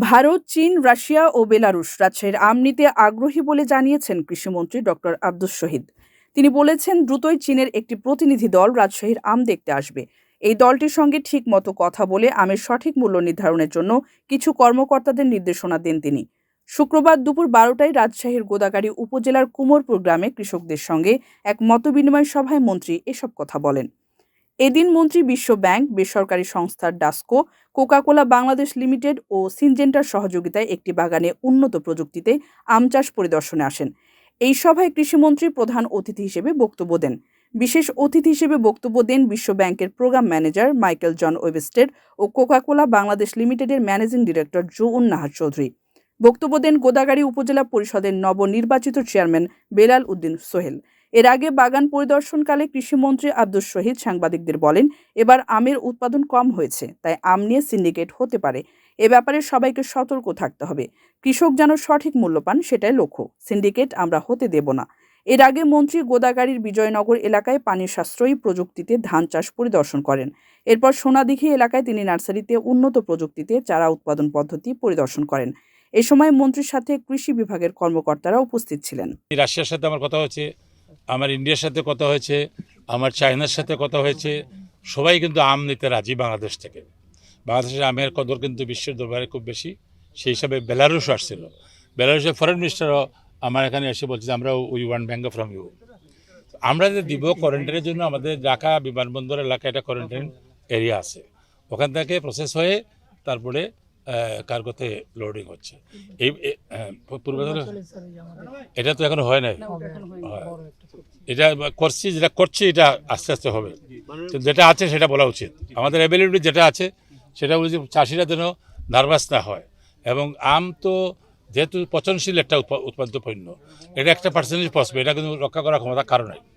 ভারত, চীন, রাশিয়া ও বেলারুশ রাজশাহীর আম নিতে আগ্রহী বলে জানিয়েছেন কৃষিমন্ত্রী ডক্টর আব্দুস শহীদ। তিনি বলেছেন, দ্রুতই চীনের একটি প্রতিনিধি দল রাজশাহীর আম দেখতে আসবে। এই দলটির সঙ্গে ঠিক মতো কথা বলে আমের সঠিক মূল্য নির্ধারণের জন্য কিছু কর্মকর্তাদের নির্দেশনা দেন তিনি। শুক্রবার দুপুর বারোটায় রাজশাহীর গোদাগাড়ি উপজেলার কুমোরপুর গ্রামে কৃষকদের সঙ্গে এক মতবিনিময় সভায় মন্ত্রী এসব কথা বলেন। এদিন মন্ত্রী বিশ্ব ব্যাংক, বেসরকারি সংস্থার DASCOH, Coca Cola Bangladesh limited ও সিনজেন্টার সহযোগিতায় একটি বাগানে উন্নত প্রযুক্তিতে আম চাষ পরিদর্শনে আসেন। এই সভায় কৃষিমন্ত্রী প্রধান অতিথি হিসেবে বক্তব্য দেন। বিশেষ অতিথি হিসেবে বক্তব্য দেন বিশ্ব ব্যাংকের programme manager Michael John Webstead ও কোকাকোলা বাংলাদেশ লিমিটেডের ম্যানেজিং ডিরেক্টর জুউন নাহার চৌধুরী। বক্তব্য দেন গোদাগাড়ি উপজেলা পরিষদের নবনির্বাচিত চেয়ারম্যান বেলাল উদ্দিন সোহেল। এর আগে বাগান পরিদর্শনকালে কৃষিমন্ত্রী আব্দুস শহীদ সাংবাদিকদের বলেন, এবার আমের উৎপাদন কম হয়েছে, তাই আম নিয়ে সিন্ডিকেট হতে পারে। এ ব্যাপারে সবাইকে সতর্ক থাকতে হবে। কৃষক যেন সঠিক মূল্য পান, সেটাই লক্ষ্য। সিন্ডিকেট আমরা হতে দেব না। এর আগে মন্ত্রী গোদাগাড়ির বিজয়নগর এলাকায় পানি সাশ্রয়ী প্রযুক্তিতে ধান চাষ পরিদর্শন করেন। এরপর সোনাদিঘি এলাকায় তিনি নার্সারিতে উন্নত প্রযুক্তিতে চারা উৎপাদন পদ্ধতি পরিদর্শন করেন। এ সময় মন্ত্রীর সাথে কৃষি বিভাগের কর্মকর্তারা উপস্থিত ছিলেন। রাশিয়ার সাথে আমার কথা হয়েছে আমার ইন্ডিয়ার সাথে কথা হয়েছে, আমার চায়নার সাথে কথা হয়েছে, সবাই কিন্তু আম নিতে রাজি বাংলাদেশ থেকে। বাংলাদেশের আমের কদর কিন্তু বিশ্বের দরবারে খুব বেশি, সেই হিসাবে বেলারুশ আসছিল। বেলারুশের ফরেন মিনিস্টারও আমার এখানে এসে বলছে যে, আমরা we want bank from you আমরা যে দিব কোয়ারেন্টাইনের জন্য, আমাদের ঢাকা বিমানবন্দর এলাকায় একটা কোয়ারেন্টাইন এরিয়া আছে। ওখান থেকে প্রসেস হয়ে তারপরে কার্গোতে লোডিং হচ্ছে। এই হ্যাঁ, পূর্বে এটা তো এখন হয় নাই। এটা করছি যেটা করছি এটা আস্তে আস্তে হবে। যেটা আছে সেটা বলা উচিত। আমাদের অ্যাবিলিটি যেটা আছে সেটা বলছি চাষিরা যেন নার্ভাস না হয়। এবং আম তো যেহেতু পচনশীল একটা উৎপা- উৎপাদিত পণ্য এটা একটা পার্সেন্টেজ পসবে এটা কিন্তু রক্ষা করার ক্ষমতা কারণ নাই।